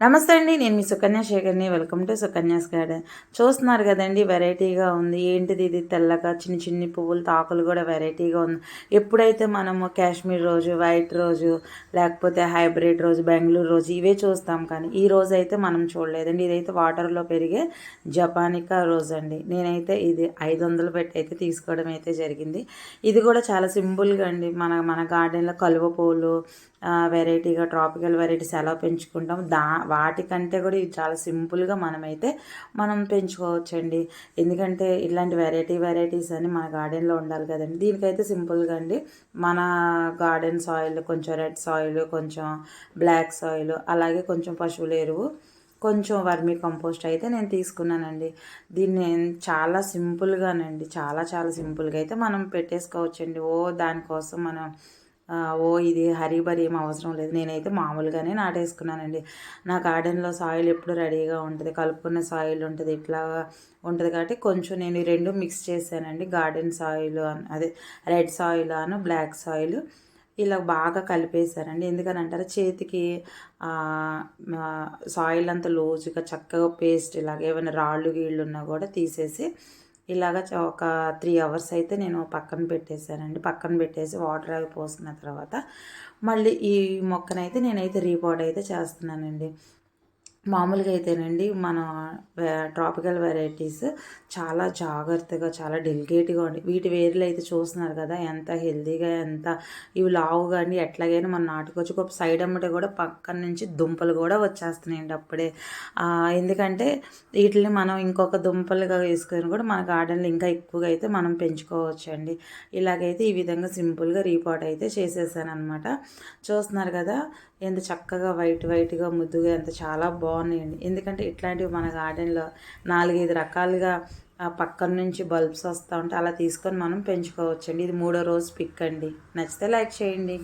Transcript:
నమస్తే అండి నేను మీ Sukanya శేఖర్ని. Welcome to Sukanya's garden. చూస్తున్నారు కదండి వెరైటీగా ఉంది. ఏంటిది ఇది? తెల్లగా చిన్న చిన్ని పువ్వులు తాకులు కూడా వెరైటీగా ఉంది. ఎప్పుడైతే మనము కాశ్మీర్ రోజు వైట్ రోజు లేకపోతే హైబ్రిడ్ రోజు బెంగళూరు రోజు ఇవే చూస్తాం కానీ ఈ రోజు అయితే మనం చూడలేదండి. ఇదైతే వాటర్లో పెరిగే జపానికా రోజు అండి. నేనైతే ఇది ఐదు వందలు పెట్టి అయితే తీసుకోవడం అయితే జరిగింది. ఇది కూడా చాలా సింపుల్గా అండి. మన మన గార్డెన్లో కలువ పూలు వెరైటీగా ట్రాపికల్ వెరైటీస్ ఎలా పెంచుకుంటాం దా వాటికంటే కూడా ఇది చాలా సింపుల్గా మనమైతే మనం పెంచుకోవచ్చండి. ఎందుకంటే ఇలాంటి వెరైటీ వెరైటీస్ అని మన గార్డెన్లో ఉండాలి కదండి. దీనికైతే సింపుల్గా అండి. మన గార్డెన్ సాయిల్ కొంచెం రెడ్ సాయిల్ కొంచెం బ్లాక్ సాయిల్ అలాగే కొంచెం పశువుల ఎరువు కొంచెం వర్మీ కంపోస్ట్ అయితే నేను తీసుకున్నానండి. దీన్ని చాలా సింపుల్గానండి. చాలా చాలా సింపుల్గా అయితే మనం పెట్టేసుకోవచ్చండి. ఓ దానికోసం మనం ఓ ఇది హరిబరి ఏం అవసరం లేదు. నేనైతే మామూలుగానే నాటేసుకున్నానండి. నా గార్డెన్లో సాయిల్ ఎప్పుడు రెడీగా ఉంటుంది. కలుపుకున్న సాయిల్ ఉంటుంది. ఇట్లా ఉంటుంది కాబట్టి కొంచెం నేను రెండు మిక్స్ చేశానండి. గార్డెన్ సాయిల్ అదే రెడ్ సాయిల్ అను బ్లాక్ సాయిల్ ఇలా బాగా కలిపేశారండి. ఎందుకని అంటారు చేతికి సాయిల్ అంతా లోజుగా చక్కగా పేస్ట్ ఇలాగ ఏమైనా రాళ్ళు గీళ్ళు ఉన్నా కూడా తీసేసి ఇలాగ ఒక త్రీ అవర్స్ అయితే నేను పక్కన పెట్టేశానండి. పక్కన పెట్టేసి వాటర్ అవి పోసిన తర్వాత మళ్ళీ ఈ మొక్కనైతే నేనైతే రీపోర్ట్ అయితే చేస్తున్నానండి. మామూలుగా అయితేనండి మన ట్రాపికల్ వెరైటీస్ చాలా జాగ్రత్తగా చాలా డెలికేట్గా ఉండి వీటి వేర్లు అయితే చూస్తున్నారు కదా ఎంత హెల్తీగా ఎంత ఇవి లావుగా అండి ఎట్లాగైనా మనం నాటుకోవచ్చు ఒక సైడ్ అమ్మటే కూడా పక్కన నుంచి దుంపలు కూడా వచ్చేస్తున్నాయండి అప్పుడే. ఎందుకంటే వీటిని మనం ఇంకొక దుంపలుగా వేసుకొని కూడా మన గార్డెన్లో ఇంకా ఎక్కువగా అయితే మనం పెంచుకోవచ్చు అండి ఇలాగైతే ఈ విధంగా సింపుల్గా రీపోర్ట్ అయితే చేసేసాను అనమాట చూస్తున్నారు కదా ఎంత చక్కగా వైట్ వైట్గా ముద్దుగా ఎంత చాలా బాగున్నాయండి. ఎందుకంటే ఇట్లాంటివి మన గార్డెన్లో నాలుగైదు రకాలుగా పక్కన నుంచి బల్బ్స్ వస్తూ ఉంటే అలా తీసుకొని మనం పెంచుకోవచ్చండి. ఇది మూడో రోజు పిక్ అండి. నచ్చితే లైక్ చేయండి.